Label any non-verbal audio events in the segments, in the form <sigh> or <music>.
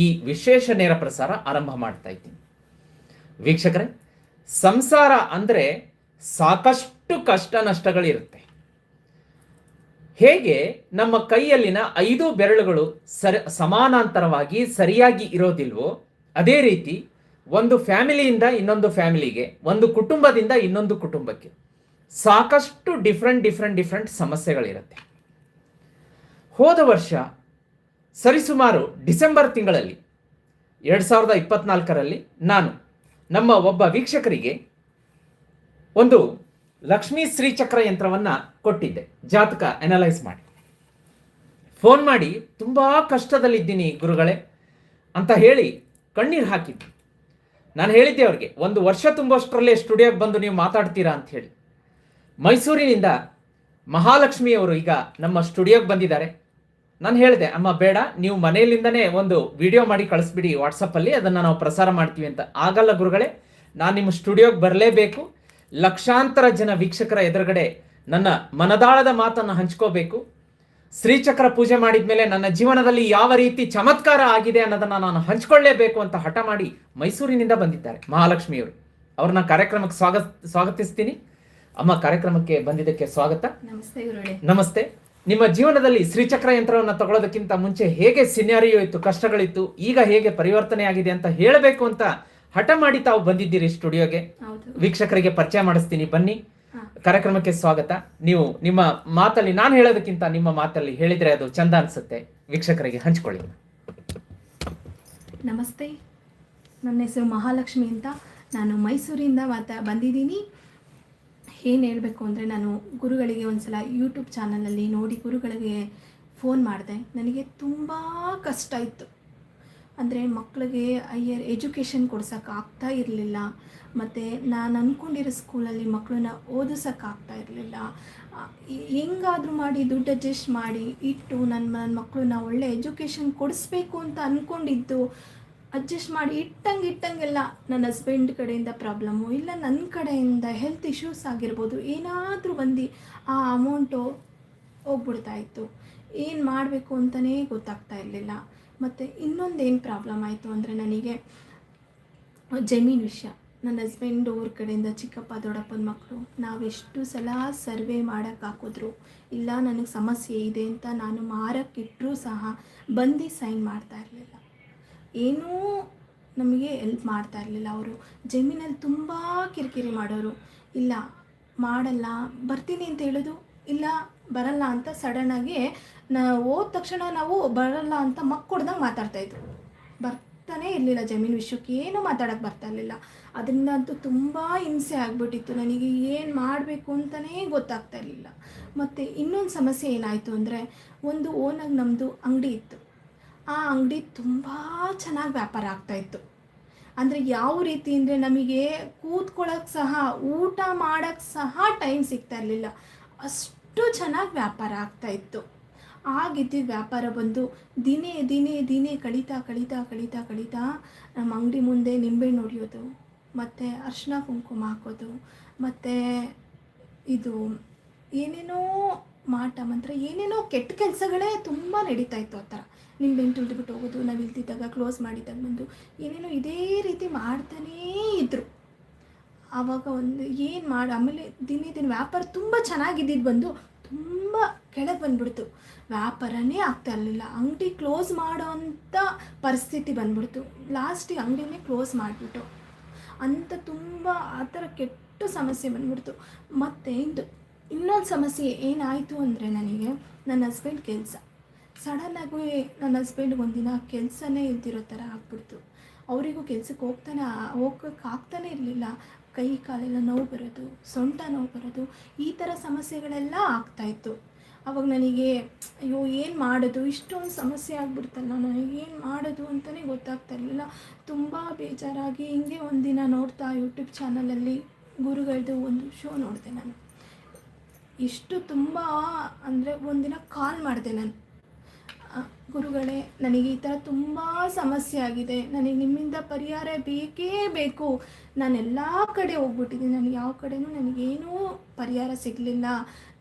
ಈ ವಿಶೇಷ ನೇರ ಪ್ರಸಾರ ಆರಂಭ ಮಾಡ್ತಾ ಇದ್ದೀನಿ. ವೀಕ್ಷಕರೇ, ಸಂಸಾರ ಅಂದರೆ ಸಾಕಷ್ಟು ಕಷ್ಟ ನಷ್ಟಗಳಿರುತ್ತೆ. ಹೇಗೆ ನಮ್ಮ ಕೈಯಲ್ಲಿನ ಐದು ಬೆರಳುಗಳು ಸರಿ, ಸಮಾನಾಂತರವಾಗಿ ಸರಿಯಾಗಿ ಇರೋದಿಲ್ವೋ, ಅದೇ ರೀತಿ ಒಂದು ಫ್ಯಾಮಿಲಿಯಿಂದ ಇನ್ನೊಂದು ಫ್ಯಾಮಿಲಿಗೆ, ಒಂದು ಕುಟುಂಬದಿಂದ ಇನ್ನೊಂದು ಕುಟುಂಬಕ್ಕೆ ಸಾಕಷ್ಟು ಡಿಫ್ರೆಂಟ್ ಡಿಫ್ರೆಂಟ್ ಡಿಫ್ರೆಂಟ್ ಸಮಸ್ಯೆಗಳಿರುತ್ತೆ. ಹೋದ ವರ್ಷ ಸರಿಸುಮಾರು ಡಿಸೆಂಬರ್ ತಿಂಗಳಲ್ಲಿ, ಎರಡು ಸಾವಿರದ ಇಪ್ಪತ್ನಾಲ್ಕರಲ್ಲಿ ನಾನು ನಮ್ಮ ಒಬ್ಬ ವೀಕ್ಷಕರಿಗೆ ಒಂದು ಲಕ್ಷ್ಮೀ ಶ್ರೀಚಕ್ರ ಯಂತ್ರವನ್ನು ಕೊಟ್ಟಿದ್ದೆ. ಜಾತಕ ಅನಲೈಸ್ ಮಾಡಿ. ಫೋನ್ ಮಾಡಿ, ತುಂಬ ಕಷ್ಟದಲ್ಲಿದ್ದೀನಿ ಗುರುಗಳೇ ಅಂತ ಹೇಳಿ ಕಣ್ಣೀರು ಹಾಕಿದ್ದೆ. ನಾನು ಹೇಳಿದ್ದೆ ಅವ್ರಿಗೆ, ಒಂದು ವರ್ಷ ತುಂಬಷ್ಟರಲ್ಲೇ ಸ್ಟುಡಿಯೋಗೆ ಬಂದು ನೀವು ಮಾತಾಡ್ತೀರಾ ಅಂತ ಹೇಳಿ. ಮೈಸೂರಿನಿಂದ ಮಹಾಲಕ್ಷ್ಮಿಯವರು ಈಗ ನಮ್ಮ ಸ್ಟುಡಿಯೋಗೆ ಬಂದಿದ್ದಾರೆ. ನಾನು ಹೇಳಿದೆ ಅಮ್ಮ ಬೇಡ ನೀವು ಮನೆಯಲ್ಲಿಂದನೇ ಒಂದು ವಿಡಿಯೋ ಮಾಡಿ ಕಳಿಸ್ಬಿಡಿ ವಾಟ್ಸಪ್ಪಲ್ಲಿ ಅದನ್ನು ನಾವು ಪ್ರಸಾರ ಮಾಡ್ತೀವಿ ಅಂತ. ಆಗಲ್ಲ ಗುರುಗಳೇ ನಾನು ನಿಮ್ಮ ಸ್ಟುಡಿಯೋಗೆ ಬರಲೇಬೇಕು. ಲಕ್ಷಾಂತರ ಜನ ವೀಕ್ಷಕರ ಎದುರುಗಡೆ ನನ್ನ ಮನದಾಳದ ಮಾತನ್ನು ಹಂಚ್ಕೋಬೇಕು. ಶ್ರೀಚಕ್ರ ಪೂಜೆ ಮಾಡಿದ ಮೇಲೆ ನನ್ನ ಜೀವನದಲ್ಲಿ ಯಾವ ರೀತಿ ಚಮತ್ಕಾರ ಆಗಿದೆ ಅನ್ನೋದನ್ನ ನಾನು ಹಂಚ್ಕೊಳ್ಳೇಬೇಕು ಅಂತ ಹಠ ಮಾಡಿ ಮೈಸೂರಿನಿಂದ ಬಂದಿದ್ದಾರೆ ಮಹಾಲಕ್ಷ್ಮಿಯವರು. ಅವ್ರನ್ನ ಕಾರ್ಯಕ್ರಮಕ್ಕೆ ಸ್ವಾಗತ ಸ್ವಾಗತಿಸ್ತೀನಿ. ಅಮ್ಮ ಕಾರ್ಯಕ್ರಮಕ್ಕೆ ಬಂದಿದ್ದಕ್ಕೆ ಸ್ವಾಗತ. ನಮಸ್ತೆ ನಮಸ್ತೆ. ನಿಮ್ಮ ಜೀವನದಲ್ಲಿ ಶ್ರೀಚಕ್ರ ಯಂತ್ರವನ್ನು ತಗೊಳ್ಳೋದಕ್ಕಿಂತ ಮುಂಚೆ ಹೇಗೆ ಸಿನಾರಿಯೋ ಇತ್ತು ಕಷ್ಟಗಳಿತ್ತು ಈಗ ಹೇಗೆ ಪರಿವರ್ತನೆ ಆಗಿದೆ ಅಂತ ಹೇಳಬೇಕು ಅಂತ ಹಠ ಮಾಡಿ ತಾವು ಬಂದಿದ್ದೀರಿ ಸ್ಟುಡಿಯೋಗೆ. ವೀಕ್ಷಕರಿಗೆ ಪರಿಚಯ ಮಾಡಿಸ್ತೀನಿ ಬನ್ನಿ. ಕಾರ್ಯಕ್ರಮಕ್ಕೆ ಸ್ವಾಗತ. ನೀವು ನಿಮ್ಮ ಮಾತಲ್ಲಿ ನಾನು ಹೇಳೋದಕ್ಕಿಂತ ನಿಮ್ಮ ಮಾತಲ್ಲಿ ಹೇಳಿದ್ರೆ ಅದು ಚಂದ ಅನ್ಸುತ್ತೆ. ವೀಕ್ಷಕರಿಗೆ ಹಂಚ್ಕೊಳ್ಳಿ. ನಮಸ್ತೆ. ನನ್ನ ಹೆಸರು ಮಹಾಲಕ್ಷ್ಮಿ ಅಂತ. ನಾನು ಮೈಸೂರಿಂದ ಮಾತಾ ಬಂದಿದ್ದೀನಿ. ಏನು ಹೇಳಬೇಕು ಅಂದರೆ ನಾನು ಗುರುಗಳಿಗೆ ಒಂದು ಸಲ ಯೂಟ್ಯೂಬ್ ಚಾನಲಲ್ಲಿ ನೋಡಿ ಗುರುಗಳಿಗೆ ಫೋನ್ ಮಾಡಿದೆ. ನನಗೆ ತುಂಬ ಕಷ್ಟ ಇತ್ತು. ಅಂದರೆ ಮಕ್ಕಳಿಗೆ ಹೈಯರ್ ಎಜುಕೇಷನ್ ಕೊಡ್ಸೋಕೆ ಆಗ್ತಾ ಇರಲಿಲ್ಲ. ಮತ್ತು ನಾನು ಅಂದ್ಕೊಂಡಿರೋ ಸ್ಕೂಲಲ್ಲಿ ಮಕ್ಕಳನ್ನ ಓದಿಸೋಕ್ಕಾಗ್ತಾ ಇರಲಿಲ್ಲ. ಹೆಂಗಾದರೂ ಮಾಡಿ ದುಡ್ಡು ಅಡ್ಜಸ್ಟ್ ಮಾಡಿ ಇಟ್ಟು ನನ್ನ ನನ್ನ ಮಕ್ಕಳನ್ನ ಒಳ್ಳೆ ಎಜುಕೇಷನ್ ಕೊಡಿಸ್ಬೇಕು ಅಂತ ಅಂದ್ಕೊಂಡಿದ್ದು ಅಡ್ಜಸ್ಟ್ ಮಾಡಿ ಇಟ್ಟಂಗೆ ಇಟ್ಟಂಗೆಲ್ಲ ನನ್ನ ಹಸ್ಬೆಂಡ್ ಕಡೆಯಿಂದ ಪ್ರಾಬ್ಲಮ್ಮು ಇಲ್ಲ ನನ್ನ ಕಡೆಯಿಂದ ಹೆಲ್ತ್ ಇಶ್ಯೂಸ್ ಆಗಿರ್ಬೋದು, ಏನಾದರೂ ಬಂದು ಆ ಅಮೌಂಟು ಹೋಗ್ಬಿಡ್ತಾ ಇತ್ತು. ಏನು ಮಾಡಬೇಕು ಅಂತಲೇ ಗೊತ್ತಾಗ್ತಾ ಇರಲಿಲ್ಲ. ಮತ್ತು ಇನ್ನೊಂದು ಏನು ಪ್ರಾಬ್ಲಮ್ ಆಯಿತು ಅಂದರೆ ನನಗೆ ಜಮೀನ್ ವಿಷಯ. ನನ್ನ ಹಸ್ಬೆಂಡ್ ಊರ ಕಡೆಯಿಂದ ಚಿಕ್ಕಪ್ಪ, ದೊಡ್ಡಪ್ಪನ ಮಕ್ಕಳು ನಾವೆಷ್ಟು ಸಲ ಸರ್ವೆ ಮಾಡೋಕ್ಕೆ ಹಾಕಿದ್ರು, ಇಲ್ಲ, ನನಗೆ ಸಮಸ್ಯೆ ಇದೆ ಅಂತ ನಾನು ಮಾರಕ್ಕಿಟ್ಟರೂ ಸಹ ಬಂದು ಸೈನ್ ಮಾಡ್ತಾ ಇರಲಿಲ್ಲ. ಏನೂ ನಮಗೆ ಎಲ್ಪ್ ಮಾಡ್ತಾ ಇರಲಿಲ್ಲ ಅವರು. ಜಮೀನಲ್ಲಿ ತುಂಬ ಕಿರಿಕಿರಿ ಮಾಡೋರು. ಇಲ್ಲ, ಮಾಡಲ್ಲ, ಬರ್ತೀನಿ ಅಂತ ಹೇಳೋದು, ಇಲ್ಲ, ಬರಲ್ಲ ಅಂತ ಸಡನ್ನಾಗಿ ನಾ, ಹೋದ ತಕ್ಷಣ ನಾವು ಬರಲ್ಲ ಅಂತ ಮಕ್ಕಳ್ದಂಗೆ ಮಾತಾಡ್ತಾಯಿದ್ರು ಬರ್ತಾನೆ ಇರಲಿಲ್ಲ ಜಮೀನು ವಿಷಯಕ್ಕೆ, ಏನೂ ಮಾತಾಡೋಕ್ಕೆ ಬರ್ತಾ ಇರಲಿಲ್ಲ. ಅದರಿಂದ ಅಂತೂ ತುಂಬ ಹಿಂಸೆ ಆಗಿಬಿಟ್ಟಿತ್ತು. ನನಗೆ ಏನು ಮಾಡಬೇಕು ಅಂತಲೇ ಗೊತ್ತಾಗ್ತಾ ಇರಲಿಲ್ಲ. ಮತ್ತು ಇನ್ನೊಂದು ಸಮಸ್ಯೆ ಏನಾಯಿತು ಅಂದರೆ, ಒಂದು ಓನಾಗಿ ನಮ್ಮದು ಅಂಗಡಿ ಇತ್ತು. ಆ ಅಂಗಡಿ ತುಂಬ ಚೆನ್ನಾಗಿ ವ್ಯಾಪಾರ ಆಗ್ತಾಯಿತ್ತು ಅಂದರೆ ಯಾವ ರೀತಿ ಅಂದರೆ ನಮಗೆ ಕೂತ್ಕೊಳ್ಳೋಕೆ ಸಹ, ಊಟ ಮಾಡೋಕ್ಕೆ ಸಹ ಟೈಮ್ ಸಿಗ್ತಾ ಇರಲಿಲ್ಲ. ಅಷ್ಟು ಚೆನ್ನಾಗಿ ವ್ಯಾಪಾರ ಆಗ್ತಾಯಿತ್ತು ಆಗಿದ್ದಿದ್ದ ವ್ಯಾಪಾರ ಬಂದು ದಿನೇ ದಿನೇ ದಿನೇ ಕಳೀತಾ ಕಳೀತಾ ಕಳೀತಾ ಕಳೀತಾ ನಮ್ಮ ಅಂಗಡಿ ಮುಂದೆ ನಿಂಬೆಹಣ್ಣು ಹೊಡೆಯೋದು ಮತ್ತು ಅರ್ಶಿನ ಕುಂಕುಮ ಹಾಕೋದು, ಮತ್ತು ಇದು ಏನೇನೋ ಮಾಟ, ಮಂತ್ರ ಏನೇನೋ ಕೆಟ್ಟ ಕೆಲಸಗಳೇ ತುಂಬ ನಡೀತಾ ಇತ್ತು ಆ ಥರ. ನಿಂಬೆಹಣ್ಣು ತುಳಿದ್ಬಿಟ್ಟು ಹೋಗೋದು, ನಾವು ಇಲ್ದಿದ್ದಾಗ ಕ್ಲೋಸ್ ಮಾಡಿದ್ದಾಗ ಬಂದು ಏನೇನೋ ಇದೇ ರೀತಿ ಮಾಡ್ತಾನೇ ಇದ್ದರು ಆವಾಗ ಒಂದು ಏನು ಮಾಡಿ, ಆಮೇಲೆ ದಿನೇ ದಿನ ವ್ಯಾಪಾರ ತುಂಬ ಚೆನ್ನಾಗಿದ್ದಿದ್ದು ಬಂದು ತುಂಬ ಕೆಳಗೆ ಬಂದ್ಬಿಡ್ತು. ವ್ಯಾಪಾರನೇ ಆಗ್ತಾ ಇರಲಿಲ್ಲ. ಅಂಗಡಿ ಕ್ಲೋಸ್ ಮಾಡೋ ಅಂಥ ಪರಿಸ್ಥಿತಿ ಬಂದ್ಬಿಡ್ತು. ಲಾಸ್ಟಿಗೆ ಅಂಗಡಿನೇ ಕ್ಲೋಸ್ ಮಾಡಿಬಿಟ್ಟು ಅಂತ ತುಂಬ ಆ ಥರ ಕೆಟ್ಟ ಸಮಸ್ಯೆ ಬಂದ್ಬಿಡ್ತು. ಮತ್ತು ಇದು ಇನ್ನೊಂದು ಸಮಸ್ಯೆ ಏನಾಯಿತು ಅಂದರೆ ನನಗೆ ನನ್ನ ಹಸ್ಬೆಂಡ್ ಕೆಲಸ. ಸಡನ್ನಾಗಿ ನನ್ನ ಹಸ್ಬೆಂಡ್ಗೆ ಒಂದಿನ ಕೆಲಸನೇ ಇಲ್ದಿರೋ ಥರ ಆಗ್ಬಿಡ್ತು. ಅವರಿಗೂ ಕೆಲಸಕ್ಕೆ ಹೋಗ್ತಾನೆ ಹೋಗಕ್ಕೆ ಆಗ್ತಾನೆ ಇರಲಿಲ್ಲ. ಕೈ ಕಾಲೆಲ್ಲ ನೋವು ಬರೋದು, ಸೊಂಟ ನೋವು ಬರೋದು, ಈ ಥರ ಸಮಸ್ಯೆಗಳೆಲ್ಲ ಆಗ್ತಾಯಿತ್ತು ಅವಾಗ ನನಗೆ, ಅಯ್ಯೋ, ಏನು ಮಾಡೋದು? ಇಷ್ಟೊಂದು ಸಮಸ್ಯೆ ಆಗ್ಬಿಡ್ತಲ್ಲ, ನನಗೆ ಏನು ಮಾಡೋದು ಅಂತಲೇ ಗೊತ್ತಾಗ್ತಾ ಇರಲಿಲ್ಲ. ತುಂಬ ಬೇಜಾರಾಗಿ ಹಿಂಗೆ ಒಂದಿನ ನೋಡ್ತಾ ಯೂಟ್ಯೂಬ್ ಚಾನಲಲ್ಲಿ ಗುರುಗಳದ್ದು ಒಂದು ಶೋ ನೋಡಿದೆ ನಾನು. ಇಷ್ಟು ತುಂಬ ಅಂದರೆ ಒಂದಿನ ಕಾಲ್ ಮಾಡಿದೆ ನಾನು. ಗುರುಗಳೇ, ನನಗೆ ಈ ಥರ ತುಂಬ ಸಮಸ್ಯೆ ಆಗಿದೆ. ನನಗೆ ನಿಮ್ಮಿಂದ ಪರಿಹಾರ ಬೇಕೇ ಬೇಕು. ನಾನು ಎಲ್ಲ ಕಡೆ ಹೋಗ್ಬಿಟ್ಟಿದ್ದೀನಿ. ನನಗೆ ಯಾವ ಕಡೆನೂ ನನಗೇನೂ ಪರಿಹಾರ ಸಿಗಲಿಲ್ಲ.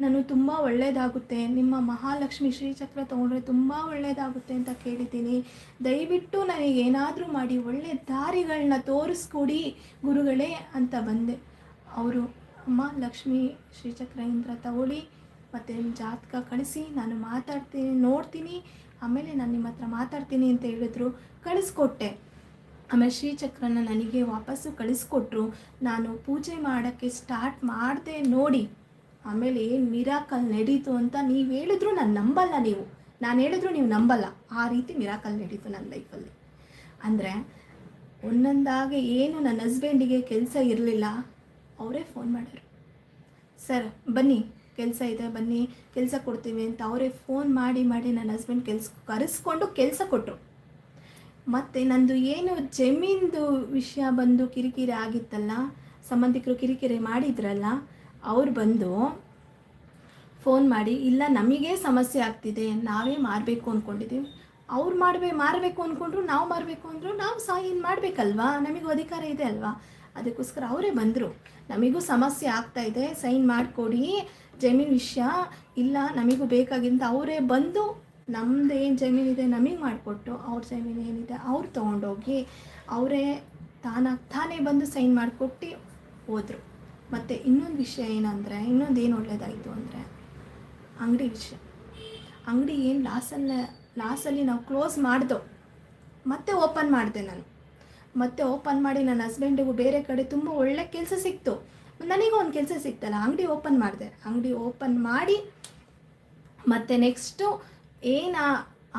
ನಾನು ತುಂಬ ಒಳ್ಳೆಯದಾಗುತ್ತೆ ನಿಮ್ಮ ಮಹಾಲಕ್ಷ್ಮಿ ಶ್ರೀಚಕ್ರ ತೊಗೊಂಡ್ರೆ ತುಂಬ ಒಳ್ಳೆಯದಾಗುತ್ತೆ ಅಂತ ಕೇಳಿದ್ದೀನಿ. ದಯವಿಟ್ಟು ನನಗೇನಾದರೂ ಮಾಡಿ, ಒಳ್ಳೆ ದಾರಿಗಳನ್ನ ತೋರಿಸ್ಕೊಡಿ ಗುರುಗಳೇ ಅಂತ ಬಂದೆ. ಅವರು, ಅಮ್ಮ, ಲಕ್ಷ್ಮಿ ಶ್ರೀಚಕ್ರ ಇಂದ್ರ ತಗೊಳ್ಳಿ. ಮತ್ತು ನಿಮ್ಮ ಜಾತಕ ಕಳಿಸಿ, ನಾನು ಮಾತಾಡ್ತೀನಿ, ನೋಡ್ತೀನಿ, ಆಮೇಲೆ ನಾನು ನಿಮ್ಮ ಹತ್ರ ಮಾತಾಡ್ತೀನಿ ಅಂತ ಹೇಳಿದ್ರು, ಕಳಿಸ್ಕೊಟ್ಟೆ. ಆಮೇಲೆ ಶ್ರೀಚಕ್ರನ ನನಗೆ ವಾಪಸ್ಸು ಕಳಿಸ್ಕೊಟ್ರು. ನಾನು ಪೂಜೆ ಮಾಡೋಕ್ಕೆ ಸ್ಟಾರ್ಟ್ ಮಾಡಿದೆ ನೋಡಿ. ಆಮೇಲೆ ಏನು ಮಿರಾಕಲ್ ನಡೀತು ಅಂತ ನೀವು ಹೇಳಿದ್ರು, ನಾನು ನಂಬಲ್ಲ ನೀವು. ನಾನು ಹೇಳಿದ್ರು ನೀವು ನಂಬಲ್ಲ. ಆ ರೀತಿ ಮಿರಾಕಲ್ ನಡೀತು ನನ್ನ ಲೈಫಲ್ಲಿ ಅಂದರೆ ಒಂದೊಂದಾಗಿ ಏನು ನನ್ನ ಹಸ್ಬೆಂಡಿಗೆ ಕೆಲಸ ಇರಲಿಲ್ಲ, ಅವರೇ ಫೋನ್ ಮಾಡೋರು ಸರ್, ಬನ್ನಿ. ಕೆಲಸ ಇದೆ, ಬನ್ನಿ ಕೆಲಸ ಕೊಡ್ತೀವಿ ಅಂತ ಅವರೇ ಫೋನ್ ಮಾಡಿ ಮಾಡಿ ನನ್ನ ಹಸ್ಬೆಂಡ್ ಕೆಲಸ ಕರೆಸ್ಕೊಂಡು ಕೆಲಸ ಕೊಟ್ಟರು ಮತ್ತು ನಂದು ಏನು ಜಮೀನ್ದು ವಿಷಯ ಬಂದು ಕಿರಿಕಿರಿ ಆಗಿತ್ತಲ್ಲ, ಸಂಬಂಧಿಕರು ಕಿರಿಕಿರಿ ಮಾಡಿದ್ರಲ್ಲ, ಅವ್ರು ಬಂದು ಫೋನ್ ಮಾಡಿ, ಇಲ್ಲ ನಮಗೆ ಸಮಸ್ಯೆ ಆಗ್ತಿದೆ, ನಾವೇ ಮಾರಬೇಕು ಅಂದ್ಕೊಂಡಿದ್ದೀವಿ ಅವ್ರು ಮಾಡಬೇ, ಮಾರಬೇಕು ಅಂದ್ಕೊಂಡ್ರು ನಾವು ಮಾರಬೇಕು ಅಂದರು, ನಾವು ಸೈನ್ ಮಾಡಬೇಕಲ್ವಾ? ನಮಗೂ ಅಧಿಕಾರ ಇದೆ ಅಲ್ವಾ? ಅದಕ್ಕೋಸ್ಕರ ಅವರೇ ಬಂದರು. ನಮಗೂ ಸಮಸ್ಯೆ ಆಗ್ತಾ ಇದೆ, ಸೈನ್ ಮಾಡಿಕೊಡಿ ಜಮೀನು ವಿಷಯ ಇಲ್ಲ, ನಮಗೂ ಬೇಕಾಗಿಂತ ಅವರೇ ಬಂದು ನಮ್ದು ಏನು ಜಮೀನಿದೆ ನಮಗೆ ಮಾಡಿಕೊಟ್ಟು ಅವ್ರ ಜಮೀನು ಏನಿದೆ ಅವ್ರು ತೊಗೊಂಡೋಗಿ ಅವರೇ ತಾನಾಗಿ ತಾನೇ ಬಂದು ಸೈನ್ ಮಾಡಿಕೊಟ್ಟು ಹೋದರು. ಮತ್ತು ಇನ್ನೊಂದು ವಿಷಯ ಏನಂದರೆ, ಇನ್ನೊಂದು ಏನು ಒಳ್ಳೆಯದಾಯಿತು ಅಂದರೆ ಅಂಗಡಿ ವಿಷಯ. ಅಂಗಡಿ ಏನು ಲಾಸಲ್ಲ ಲಾಸಲ್ಲಿ ನಾವು ಕ್ಲೋಸ್ ಮಾಡ್ದೋ. ಮತ್ತೆ ಓಪನ್ ಮಾಡಿದೆ ನಾನು. ಮತ್ತೆ ಓಪನ್ ಮಾಡಿ ನನ್ನ ಹಸ್ಬೆಂಡಿಗೂ ಬೇರೆ ಕಡೆ ತುಂಬ ಒಳ್ಳೆ ಕೆಲಸ ಸಿಕ್ತು. ನನಗೂ ಒಂದು ಕೆಲಸ ಸಿಕ್ತಲ್ಲ ಅಂಗಡಿ ಓಪನ್ ಮಾಡಿದೆ. ಅಂಗಡಿ ಓಪನ್ ಮಾಡಿ, ಮತ್ತು ನೆಕ್ಸ್ಟು ಏನು,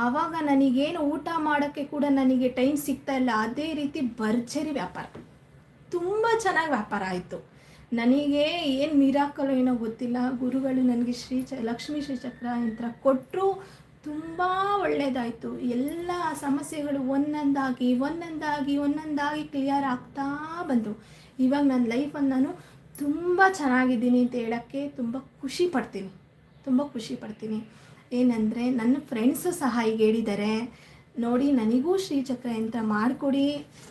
ಆವಾಗ ನನಗೇನು ಊಟ ಮಾಡೋಕ್ಕೆ ಕೂಡ ನನಗೆ ಟೈಮ್ ಸಿಗ್ತಾ ಇಲ್ಲ. ಅದೇ ರೀತಿ ಭರ್ಜರಿ ವ್ಯಾಪಾರ. ತುಂಬ ಚೆನ್ನಾಗಿ ವ್ಯಾಪಾರ ಆಯಿತು. ನನಗೆ ಏನು ಮಿರಾಕಲು ಏನೋ ಗೊತ್ತಿಲ್ಲ. ಗುರುಗಳು ನನಗೆ ಶ್ರೀ ಚ, ಲಕ್ಷ್ಮೀ ಶ್ರೀಚಕ್ರ ಯಂತ್ರ ಕೊಟ್ಟರು ತುಂಬ ಒಳ್ಳೆಯದಾಯಿತು ಎಲ್ಲ ಸಮಸ್ಯೆಗಳು ಒಂದೊಂದಾಗಿ ಒಂದೊಂದಾಗಿ ಒಂದೊಂದಾಗಿ ಕ್ಲಿಯರ್ ಆಗ್ತಾ ಬಂತು ಇವಾಗ ನನ್ನ ಲೈಫನ್ನು ನಾನು ತುಂಬ ಚೆನ್ನಾಗಿದ್ದೀನಿ ಅಂತ ಹೇಳೋಕ್ಕೆ ತುಂಬ ಖುಷಿ ಪಡ್ತೀನಿ. ತುಂಬ ಖುಷಿ ಪಡ್ತೀನಿ. ಏನಂದರೆ ನನ್ನ ಫ್ರೆಂಡ್ಸು ಸಹ ಈಗ ಹೇಳಿದ್ದಾರೆ. ನೋಡಿ, ನನಗೂ ಶ್ರೀಚಕ್ರ ಯಂತ್ರ ಮಾಡಿಕೊಡಿ,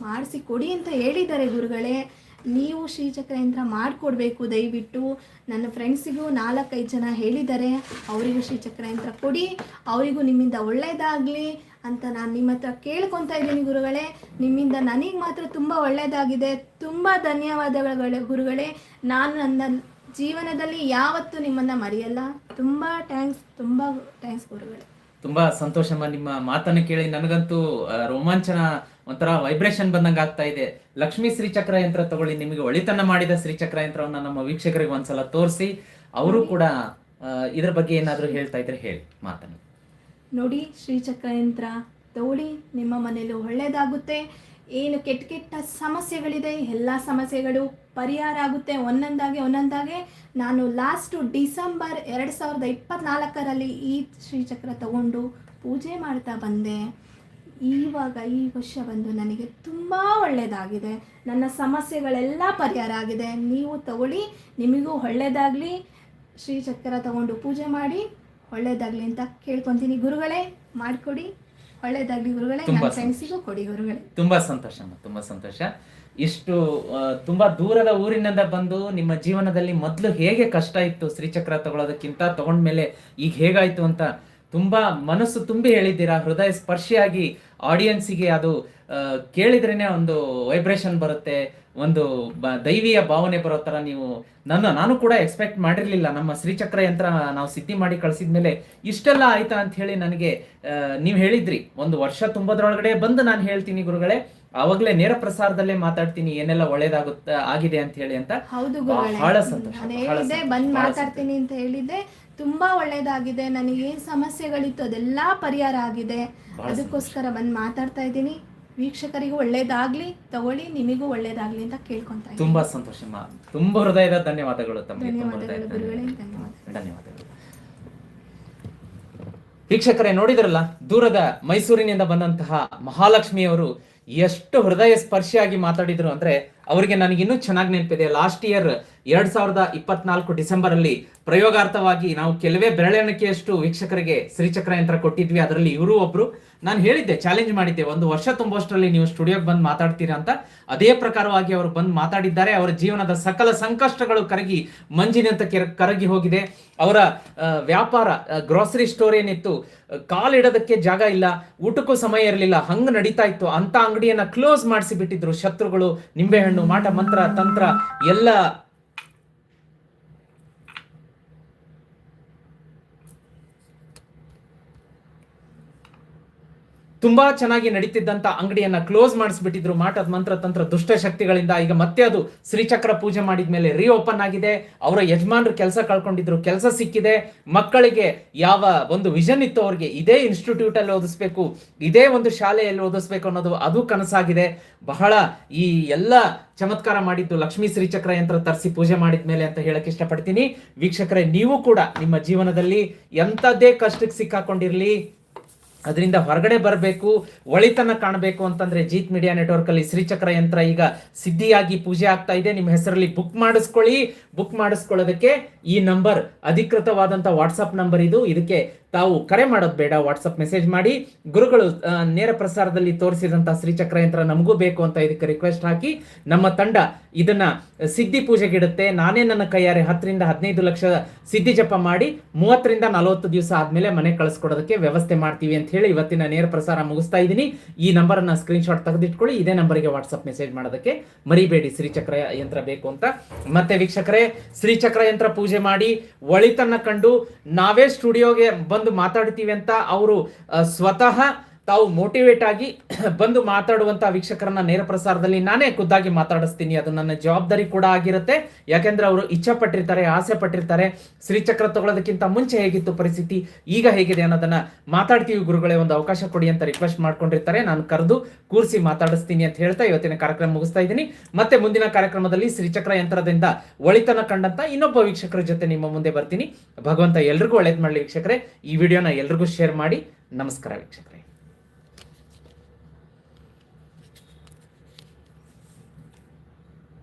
ಮಾಡಿಸಿ ಕೊಡಿ ಅಂತ ಹೇಳಿದ್ದಾರೆ ಗುರುಗಳೇ. ನೀವು ಶ್ರೀಚಕ್ರ ಯಂತ್ರ ಮಾಡಿಕೊಡ್ಬೇಕು, ದಯವಿಟ್ಟು. ನನ್ನ ಫ್ರೆಂಡ್ಸಿಗೂ ನಾಲ್ಕೈದು ಜನ ಹೇಳಿದ್ದಾರೆ, ಅವರಿಗೂ ಶ್ರೀಚಕ್ರ ಯಂತ್ರ ಕೊಡಿ, ಅವರಿಗೂ ನಿಮ್ಮಿಂದ ಒಳ್ಳೆಯದಾಗಲಿ ಅಂತ ನಾನು ನಿಮ್ಮ ಹತ್ರ ಕೇಳ್ಕೊತಾ ಇದ್ದೀನಿ ಗುರುಗಳೇ. ನಿಮ್ಮಿಂದ ನನಗೆ ಮಾತ್ರ ತುಂಬ ಒಳ್ಳೆಯದಾಗಿದೆ ತುಂಬ ಧನ್ಯವಾದಗಳು ಗುರುಗಳೇ. ನಾನು ನನ್ನ ಜೀವನದಲ್ಲಿ ಯಾವತ್ತೂ ನಿಮ್ಮನ್ನು ಮರೆಯಲ್ಲ. ತುಂಬ ಥ್ಯಾಂಕ್ಸ್ ತುಂಬ ಥ್ಯಾಂಕ್ಸ್ ಗುರುಗಳೇ. ತುಂಬಾ ಸಂತೋಷಮ್ಮ ನಿಮ್ಮ ಮಾತನ್ನು ಕೇಳಿ ನನಗಂತೂ ರೋಮಾಂಚನ ಒಂಥರ ವೈಬ್ರೇಷನ್ ಬಂದಂಗೆ ಆಗ್ತಾ ಇದೆ. ಲಕ್ಷ್ಮೀ ಶ್ರೀಚಕ್ರ ಯಂತ್ರ ತಗೊಳ್ಳಿ ನಿಮಗೆ ಒಳಿತನ ಮಾಡಿದ ಶ್ರೀಚಕ್ರ ಯಂತ್ರವನ್ನ ನಮ್ಮ ವೀಕ್ಷಕರಿಗೆ ಒಂದ್ಸಲ ತೋರಿಸಿ. ಅವರು ಕೂಡ ಇದರ ಬಗ್ಗೆ ಏನಾದರೂ ಹೇಳ್ತಾ ಇದ್ರೆ ಹೇಳಿ ಮಾತನ್ನು. ನೋಡಿ ಶ್ರೀಚಕ್ರ ಯಂತ್ರ ತಗೊಳ್ಳಿ ನಿಮ್ಮ ಮನೇಲಿ ಒಳ್ಳೆಯದಾಗುತ್ತೆ ಏನು ಕೆಟ್ಟ ಕೆಟ್ಟ ಸಮಸ್ಯೆಗಳಿದೆ ಎಲ್ಲ ಸಮಸ್ಯೆಗಳು ಪರಿಹಾರ ಆಗುತ್ತೆ ಒಂದೊಂದಾಗೆ ಒಂದೊಂದಾಗೆ. ನಾನು ಲಾಸ್ಟು ಡಿಸೆಂಬರ್ ಎರಡು ಸಾವಿರದ ಇಪ್ಪತ್ನಾಲ್ಕರಲ್ಲಿ ಈ ಶ್ರೀಚಕ್ರ ತಗೊಂಡು ಪೂಜೆ ಮಾಡ್ತಾ ಬಂದೆ. ಇವಾಗ ಈ ವರ್ಷ ಬಂದು ನನಗೆ ತುಂಬ ಒಳ್ಳೆಯದಾಗಿದೆ ನನ್ನ ಸಮಸ್ಯೆಗಳೆಲ್ಲ ಪರಿಹಾರ ಆಗಿದೆ. ನೀವು ತಗೊಳ್ಳಿ ನಿಮಗೂ ಒಳ್ಳೆಯದಾಗಲಿ ಶ್ರೀಚಕ್ರ ತಗೊಂಡು ಪೂಜೆ ಮಾಡಿ ಒಳ್ಳೇದಾಗ್ಲಿ ಅಂತ ಕೇಳ್ಕೊತೀನಿ ಗುರುಗಳೇ ಮಾಡಿಕೊಡಿ. ಒಳ್ಳೇದಾಗ್ಲಿ ಗುರುಗಳೇ ನನ್ನ ಫ್ರೆಂಡ್ಸಿಗೂ ಕೊಡಿ ಗುರುಗಳೇ. ತುಂಬಾ ಸಂತೋಷ ತುಂಬ ಸಂತೋಷ. ಇಷ್ಟು ತುಂಬ ತುಂಬಾ ದೂರದ ಊರಿನಿಂದ ಬಂದು ನಿಮ್ಮ ಜೀವನದಲ್ಲಿ ಮೊದಲು ಹೇಗೆ ಕಷ್ಟ ಇತ್ತು ಶ್ರೀಚಕ್ರ ತಗೊಳ್ಳೋದಕ್ಕಿಂತ ತಗೊಂಡ್ಮೇಲೆ ಈಗ ಹೇಗಾಯ್ತು ಅಂತ ತುಂಬಾ ಮನಸ್ಸು ತುಂಬಿ ಹೇಳಿದ್ದೀರಾ. ಹೃದಯ ಸ್ಪರ್ಶಿಯಾಗಿ ಆಡಿಯನ್ಸಿಗೆ ಅದು ಆ, ಕೇಳಿದ್ರೇನೆ ಒಂದು ವೈಬ್ರೇಷನ್ ಬರುತ್ತೆ ಒಂದು ದೈವೀಯ ದೈವಿಯ ಭಾವನೆ ಬರೋ ತರ ನೀವು ನನ್ನ ನಾನು ಕೂಡ ಎಕ್ಸ್ಪೆಕ್ಟ್ ಮಾಡಿರ್ಲಿಲ್ಲ. ನಮ್ಮ ಶ್ರೀಚಕ್ರ ಯಂತ್ರ ನಾವು ಸಿದ್ಧಿ ಮಾಡಿ ಕಳಿಸಿದ್ಮೇಲೆ ಇಷ್ಟೆಲ್ಲ ಆಯ್ತಾ ಅಂತ ಹೇಳಿ ನನಗೆ ನೀವು ಹೇಳಿದ್ರಿ. ಒಂದು ವರ್ಷ ತುಂಬದ್ರೊಳಗಡೆ ಬಂದು ನಾನು ಹೇಳ್ತೀನಿ ಗುರುಗಳೇ ಆವಾಗಲೇ ನೇರ ಪ್ರಸಾರದಲ್ಲೇ ಮಾತಾಡ್ತೀನಿ ಏನೆಲ್ಲ ಒಳ್ಳೇದಾಗುತ್ತೆ ಆಗಿದೆ ಅಂತ ಹೇಳಿ ಅಂತ ಬಹಳ ಸಂತೋಷ ಬಂದು ಮಾತಾಡ್ತೀನಿ ಅಂತ ಹೇಳಿದ್ದೆ. ತುಂಬಾ ಒಳ್ಳೇದಾಗಿದೆ. ನನಗೆ ಏನು ಸಮಸ್ಯೆಗಳಿತ್ತು ಅದೆಲ್ಲ ಪರಿಹಾರ ಆಗಿದೆ. ಅದಕ್ಕೋಸ್ಕರ ಬಂದು ಮಾತಾಡ್ತಾ ಇದ್ದೀನಿ. ವೀಕ್ಷಕರಿಗೂ ಒಳ್ಳೇದಾಗ್ಲಿ ತಗೊಳ್ಳಿ ನಿಮಗೂ ಒಳ್ಳೇದಾಗ್ಲಿ ಅಂತ ಕೇಳ್ಕೊಂತ ಇದ್ದೀನಿ. ತುಂಬಾ ಸಂತೋಷ ತುಂಬಾ ಹೃದಯದ ಧನ್ಯವಾದಗಳು ತಮಗೆ. ತುಂಬಾ ಧನ್ಯವಾದಗಳು ಹೃದಯದ ಗುರುಗಳೇ ಧನ್ಯವಾದಗಳು. ಧನ್ಯವಾದ ಧನ್ಯವಾದಗಳು. ವೀಕ್ಷಕರೇ ನೋಡಿದ್ರಲ್ಲ ದೂರದ ಮೈಸೂರಿನಿಂದ ಬಂದಂತಹ ಮಹಾಲಕ್ಷ್ಮಿಯವರು ಎಷ್ಟು ಹೃದಯ ಸ್ಪರ್ಶಿಯಾಗಿ ಮಾತಾಡಿದ್ರು ಅಂದ್ರೆ ಅವರಿಗೆ ನನಗಿನ್ನೂ ಚೆನ್ನಾಗಿ ನೆನಪಿದೆ. ಲಾಸ್ಟ್ ಇಯರ್ ಎರಡ್ ಸಾವಿರದ ಇಪ್ಪತ್ನಾಲ್ಕು ಡಿಸೆಂಬರ್ ಅಲ್ಲಿ ಪ್ರಯೋಗಾರ್ಥವಾಗಿ ನಾವು ಕೆಲವೇ ಬೆರಳೆಣಿಕೆಯಷ್ಟು ವೀಕ್ಷಕರಿಗೆ ಶ್ರೀಚಕ್ರ ಯಂತ್ರ ಕೊಟ್ಟಿದ್ವಿ. ಅದರಲ್ಲಿ ಇವರು ಒಬ್ರು. ನಾನು ಹೇಳಿದ್ದೆ ಚಾಲೆಂಜ್ ಮಾಡಿದ್ದೆ. ಒಂದು ವರ್ಷ ತುಂಬುವಷ್ಟರಲ್ಲಿ ನೀವು ಸ್ಟುಡಿಯೋಗೆ ಬಂದು ಮಾತಾಡ್ತೀರಾ ಅಂತ. ಅದೇ ಪ್ರಕಾರವಾಗಿ ಅವರು ಬಂದು ಮಾತಾಡಿದ್ದಾರೆ. ಅವರ ಜೀವನದ ಸಕಲ ಸಂಕಷ್ಟಗಳು ಕರಗಿ ಮಂಜಿನಂತ ಕೆರ- ಕರಗಿ ಹೋಗಿದೆ. ಅವರ ವ್ಯಾಪಾರ ಗ್ರೋಸರಿ ಸ್ಟೋರ್ ಏನಿತ್ತು ಕಾಲಿಡೋದಕ್ಕೆ ಜಾಗ ಇಲ್ಲ, ಊಟಕ್ಕೂ ಸಮಯ ಇರಲಿಲ್ಲ, ಹಂಗ ನಡೀತಾ ಇತ್ತು. ಅಂತ ಅಂಗಡಿಯನ್ನ ಕ್ಲೋಸ್ ಮಾಡಿಸಿ ಬಿಟ್ಟಿದ್ರು ಶತ್ರುಗಳು ನಿಂಬೆಹಣ್ಣು ಮಾಟ ಮಂತ್ರ ತಂತ್ರ ಎಲ್ಲ ತುಂಬಾ ಚೆನ್ನಾಗಿ ನಡೀತಿದ್ದಂತ ಅಂಗಡಿಯನ್ನ ಕ್ಲೋಸ್ ಮಾಡಿಸ್ಬಿಟ್ಟಿದ್ರು. ಮಾಟದ ಮಂತ್ರ ತಂತ್ರ ದುಷ್ಟ ಶಕ್ತಿಗಳಿಂದ ಈಗ ಮತ್ತೆ ಅದು ಶ್ರೀಚಕ್ರ ಪೂಜೆ ಮಾಡಿದ್ಮೇಲೆ ರೀ ಓಪನ್ ಆಗಿದೆ. ಅವರ ಯಜಮಾನರು ಕೆಲಸ ಕಳ್ಕೊಂಡಿದ್ರು, ಕೆಲಸ ಸಿಕ್ಕಿದೆ. ಮಕ್ಕಳಿಗೆ ಯಾವ ಒಂದು ವಿಷನ್ ಇತ್ತು ಅವ್ರಿಗೆ, ಇದೇ ಇನ್ಸ್ಟಿಟ್ಯೂಟ್ ಅಲ್ಲಿ ಓದಿಸ್ಬೇಕು, ಇದೇ ಒಂದು ಶಾಲೆಯಲ್ಲಿ ಓದಿಸ್ಬೇಕು ಅನ್ನೋದು ಅದು ಕನಸಾಗಿದೆ. ಬಹಳ ಈ ಎಲ್ಲ ಚಮತ್ಕಾರ ಮಾಡಿದ್ದು ಲಕ್ಷ್ಮೀ ಶ್ರೀಚಕ್ರ ಯಂತ್ರ ತರಿಸಿ ಪೂಜೆ ಮಾಡಿದ ಮೇಲೆ ಅಂತ ಹೇಳಕ್ ಇಷ್ಟಪಡ್ತೀನಿ. ವೀಕ್ಷಕರೇ, ನೀವು ಕೂಡ ನಿಮ್ಮ ಜೀವನದಲ್ಲಿ ಎಂಥದ್ದೇ ಕಷ್ಟಕ್ಕೆ ಸಿಕ್ಕಾಕೊಂಡಿರ್ಲಿ. ಅದರಿಂದ ಹೊರಗಡೆ ಬರಬೇಕು ಒಳಿತನ ಕಾಣಬೇಕು ಅಂತಂದ್ರೆ ಜೀತ್ ಮೀಡಿಯಾ ನೆಟ್ವರ್ಕ್ ಅಲ್ಲಿ ಶ್ರೀಚಕ್ರ ಯಂತ್ರ ಈಗ ಸಿದ್ಧಿಯಾಗಿ ಪೂಜೆ ಆಗ್ತಾ ಇದೆ. ನಿಮ್ಮ ಹೆಸರಲ್ಲಿ ಬುಕ್ ಮಾಡಿಸ್ಕೊಳ್ಳಿ. ಬುಕ್ ಮಾಡಿಸ್ಕೊಳ್ಳೋದಕ್ಕೆ ಈ ನಂಬರ್ ಅಧಿಕೃತವಾದಂತ ವಾಟ್ಸಪ್ ನಂಬರ್ ಇದು. ಇದಕ್ಕೆ ತಾವು ಕರೆ ಮಾಡೋದು ಬೇಡ ವಾಟ್ಸಪ್ ಮೆಸೇಜ್ ಮಾಡಿ, ಗುರುಗಳು ನೇರ ಪ್ರಸಾರದಲ್ಲಿ ತೋರಿಸಿದಂತ ಶ್ರೀಚಕ್ರ ಯಂತ್ರ ನಮಗೂ ಬೇಕು ಅಂತ ಇದಕ್ಕೆ ರಿಕ್ವೆಸ್ಟ್ ಹಾಕಿ, ನಮ್ಮ ತಂಡ ಇದನ್ನ ಸಿದ್ಧಿ ಪೂಜೆಗಿಡುತ್ತೆ ನಾನೇ ನನ್ನ ಕೈಯಾರೆ ಹತ್ತರಿಂದ ಹದಿನೈದು ಲಕ್ಷ ಸಿದ್ಧಿ ಜಪ ಮಾಡಿ, ಮೂವತ್ತರಿಂದ ನಲವತ್ತು ದಿವಸ ಆದ್ಮೇಲೆ ಮನೆ ಕಳಿಸ್ಕೊಡೋದಕ್ಕೆ ವ್ಯವಸ್ಥೆ ಮಾಡ್ತೀವಿ ಅಂತ ಹೇಳಿ ಇವತ್ತಿನ ನೇರ ಪ್ರಸಾರ ಮುಗಿಸ್ತಾ ಇದ್ದೀನಿ. ಈ ನಂಬರ್ ಅನ್ನ ಸ್ಕ್ರೀನ್ ಶಾಟ್ ತೆಗೆದಿಟ್ಕೊಳ್ಳಿ, ಇದೇ ನಂಬರ್ಗೆ ವಾಟ್ಸಪ್ ಮೆಸೇಜ್ ಮಾಡೋದಕ್ಕೆ ಮರಿಬೇಡಿ ಶ್ರೀಚಕ್ರ ಯಂತ್ರ ಬೇಕು ಅಂತ. ಮತ್ತೆ ವೀಕ್ಷಕರೇ ಶ್ರೀಚಕ್ರ ಯಂತ್ರ ಪೂಜೆ ಮಾಡಿ, ಒಳಿತನ್ನ ಕಂಡು, ನಾವೇ ಸ್ಟುಡಿಯೋಗೆ ಬಂದು ಮಾತಾಡ್ತೀವಿ ಅಂತ ಅವರು ಸ್ವತಃ ತಾವು ಮೋಟಿವೇಟ್ ಆಗಿ <clears throat> ಬಂದು ಮಾತಾಡುವಂತ ವೀಕ್ಷಕರನ್ನ ನೇರ ಪ್ರಸಾರದಲ್ಲಿ ನಾನೇ ಖುದ್ದಾಗಿ ಮಾತಾಡಿಸ್ತೀನಿ. ಅದು ನನ್ನ ಜವಾಬ್ದಾರಿ ಕೂಡ ಆಗಿರುತ್ತೆ. ಯಾಕೆಂದ್ರೆ ಅವರು ಇಚ್ಛೆ ಪಟ್ಟಿರ್ತಾರೆ ಆಸೆ ಪಟ್ಟಿರ್ತಾರೆ ಶ್ರೀಚಕ್ರ ತಗೊಳ್ಳೋದಕ್ಕಿಂತ ಮುಂಚೆ ಹೇಗಿತ್ತು ಪರಿಸ್ಥಿತಿ, ಈಗ ಹೇಗಿದೆ ಅನ್ನೋದನ್ನ ಮಾತಾಡ್ತೀವಿ ಗುರುಗಳೇ. ಒಂದು ಅವಕಾಶ ಕೊಡಿ ಅಂತ ರಿಕ್ವೆಸ್ಟ್ ಮಾಡ್ಕೊಂಡಿರ್ತಾರೆ. ನಾನು ಕರೆದು ಕೂರಿಸಿ ಮಾತಾಡಿಸ್ತೀನಿ ಅಂತ ಹೇಳ್ತಾ ಇವತ್ತಿನ ಕಾರ್ಯಕ್ರಮ ಮುಗಿಸ್ತಾ ಇದ್ದೀನಿ. ಮತ್ತೆ ಮುಂದಿನ ಕಾರ್ಯಕ್ರಮದಲ್ಲಿ ಶ್ರೀಚಕ್ರ ಯಂತ್ರದಿಂದ ಒಳಿತನ ಕಂಡಂತ ಇನ್ನೊಬ್ಬ ವೀಕ್ಷಕರ ಜೊತೆ ನಿಮ್ಮ ಮುಂದೆ ಬರ್ತೀನಿ. ಭಗವಂತ ಎಲ್ರಿಗೂ ಒಳ್ಳೇದು ಮಾಡಲಿ ವೀಕ್ಷಕರೇ. ಈ ವಿಡಿಯೋನ ಎಲ್ರಿಗೂ ಶೇರ್ ಮಾಡಿ. ನಮಸ್ಕಾರ ವೀಕ್ಷಕರೇ.